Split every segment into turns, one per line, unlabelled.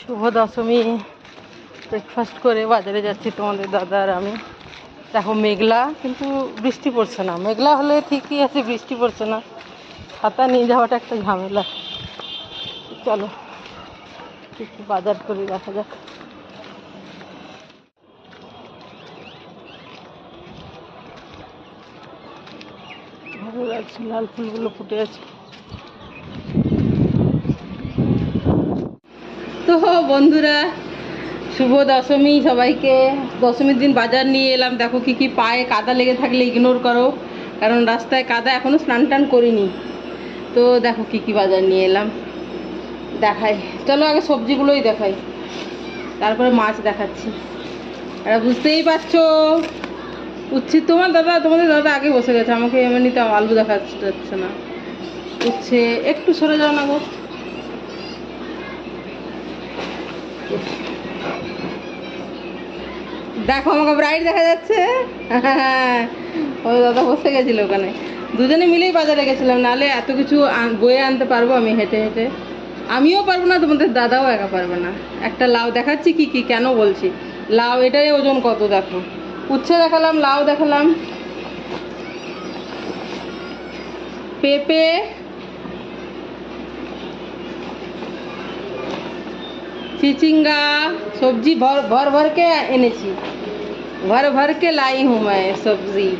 শুভ Dashami breakfast করে বাজারে যাচ্ছি তোমাদের দাদা আর আমি। দেখো মেঘলা, কিন্তু বৃষ্টি পড়ছে না। মেঘলা হলে ঠিকই আছে, বৃষ্টি পড়ছে না। ছাতা নিয়ে যাওয়াটা একটা ঝামেলা। চলো, একটু বাজার করে দেখা যাক। লাল ফুলগুলো ফুটে আছে। তো বন্ধুরা, শুভ দশমী সবাইকে। দশমীর দিন বাজার নিয়ে এলাম। দেখো কি কি পায়ে কাদা লেগে থাকলে ইগনোর করো, কারণ রাস্তায় কাদা এখনও স্নান টান করিনি। তো দেখো কি কি বাজার নিয়ে এলাম। দেখাই। চলো আগে সবজিগুলোই দেখাই। তারপরে মাছ দেখাচ্ছি। এরা বুঝতেই পারছ? উচ্ছে তোমার দাদা, তোমাদের দাদা আগে বসে গেছে। আমাকে এমনিতে আলু দেখা যাচ্ছে না। উচ্ছে, একটু সরে যাও না গো। দেখো, আমাকে ব্রাইট দেখা যাচ্ছে। ও দাদা বসে গেছিল ওখানে। দুজনে মিলেই বাজারে গেছিলাম নাহলে এত কিছু বয়ে আনতে পারব আমি হেঁটে হেঁটে। আমিও পারব না, তোমাদের দাদাও একা পারবে না। একটা লাউ দেখাচ্ছি কি কি, কেন বলছি? লাউ, এটাই ওজন কত, দেখো। উচ্ছে দেখালাম, লাউ দেখালাম। পেঁপে চিচিঙ্গা সবজি ভর ভর ভরকে এনেছি। ভর ভরকে লাই হুম সবজি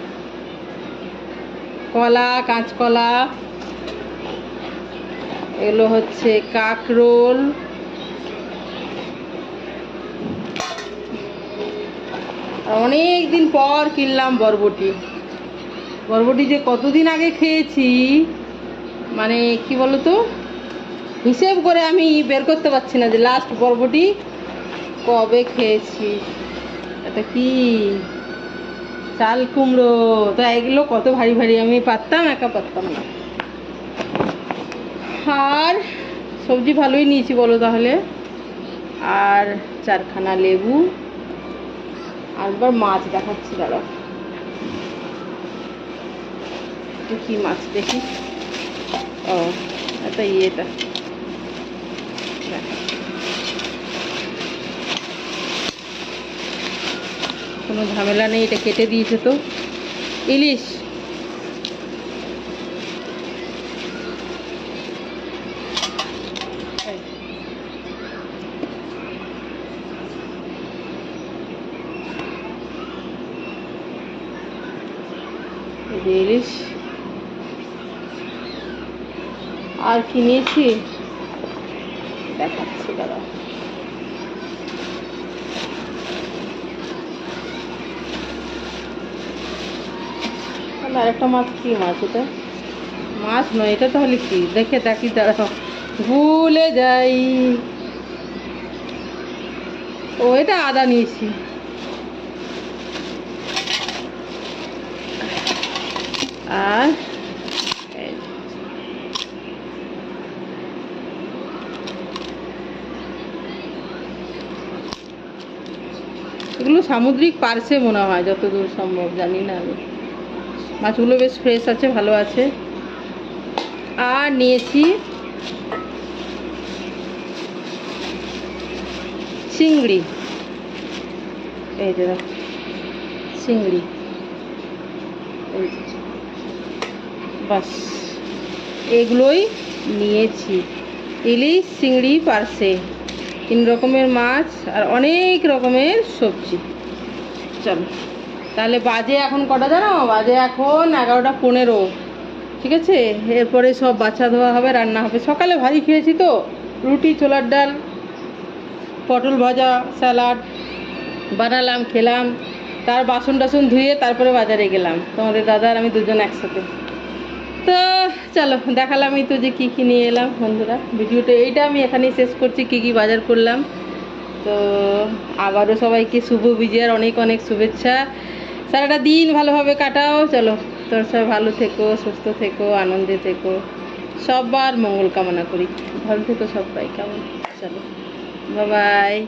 কলা, কাঁচকলা এগুলো হচ্ছে কাকরোল। অনেক দিন পর কিনলাম বরবটি। বরবটি যে কতদিন আগে খেয়েছি মানে কি বলতো? হিসেব করে আমি বের করতে পারছি না যে লাস্ট বরবটি কবে খেয়েছি। এটা কি? চাল কুমড়ো। তো এগুলো কত ভারী ভারী আমি পারতাম, একা পারতাম না। আর সবজি ভালোই নিয়েছি বলো তাহলে। আর চারখানা লেবু। আর একবার মাছ দেখাচ্ছি এটা কি মাছ দেখি? ও এটা ইয়েটা। কোনো ঝামেলা নেই এটা কেটে দিয়েছে তো। ইলিশ। ইলিশ। আর কি নিয়েছি দেখাচ্ছি দাদা আরেকটা মাছ কি মাছ এটা? মাছ নয়, এটা তাহলে কি? দেখে দেখি দাঁড়াও। ভুলে যাই। ও, এটা আদা নিয়েছি। আর এগুলো সামুদ্রিক পার্সে মনে হয়, যতদূর সম্ভব, জানি না আমি। মাছগুলো বেশ ফ্রেশ আছে, ভালো আছে। আর নিয়েছি চিংড়ি। এই যে চিংড়ি। বাস, এগুলোই নিয়েছি। ইলিশ, চিংড়ি, পার্সে। তিন রকমের মাছ আর অনেক রকমের সবজি। চলো। তাহলে বাজে এখন কটা জানো? বাজে এখন এগারোটা পনেরো। ঠিক আছে? এরপরে সব বাচ্চা ধোয়া হবে, রান্না হবে। সকালে ভারী খেয়েছি তো। রুটি, ছোলার ডাল, পটল ভাজা, স্যালাড, বানালাম, খেলাম। তার বাসন টাসন ধুয়ে তারপরে বাজারে গেলাম। তোমাদের দাদা আর আমি দুজন একসাথে। তো চলো, দেখালাম এই তো যে কী কী নিয়ে এলাম বন্ধুরা। ভিডিওটা এইটা আমি এখানেই শেষ করছি, কী কী বাজার করলাম। তো আবারও সবাইকে শুভ বিজয়ার অনেক অনেক শুভেচ্ছা। সারাটা দিন ভালোভাবে কাটাও, চলো। তোর সব ভালো থেকো, সুস্থ থেকো, আনন্দে থেকো। সবার মঙ্গল কামনা করি। ভালো থেকো সবাই, কেমন? চলো। বাবাই